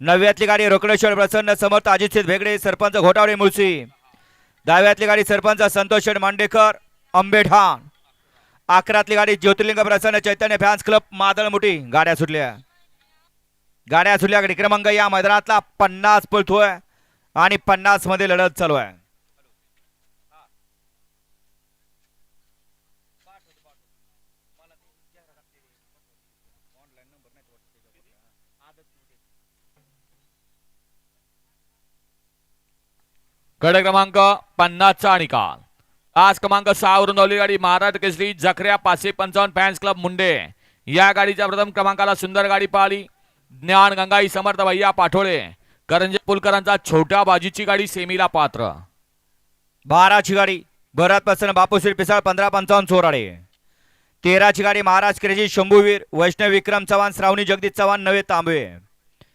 नवव्यातली गाडी रोकडेश्वर प्रसन्न समर्थ अजितसित भेगडे सरपंच घोटावडे मुळशी. दहाव्यातली गाडी सरपंच संतोष शेठ मांडेकर आंबेढाण अकरातली गाडी ज्योतिर्लिंग प्रसन्न चैतन्य फॅन्स क्लब मादळमुठी गाड्या सुटल्या. गाड्या सुटल्या. गाडी क्रमांक या मैदानातला पन्नास पळतोय आणि पन्नासमध्ये लढत चालू आहे. गड क्रमांक पन्नासचा निकाल. आज क्रमांक सहावरून धावली गाडी महाराज केसरी जखऱ्या पाचशे पंचावन्न फॅन्स क्लब मुंडे. या गाडीच्या प्रथम क्रमांकाला सुंदर गाडी पाहिली. ज्ञान गंगाई समर्थ भैया पाठोळे करंजे पुलकरांचा छोट्या बाजीची गाडी सेमीला पात्र. बाराची गाडी भरत प्रसन्न बापूश्री पिसाळ पंधरा पंचावन्न चोराडे. तेराची गाडी महाराज क्रेजी शंभूवीर वैष्णव विक्रम चव्हाण श्रावणी जगदीश चव्हाण नवे तांबे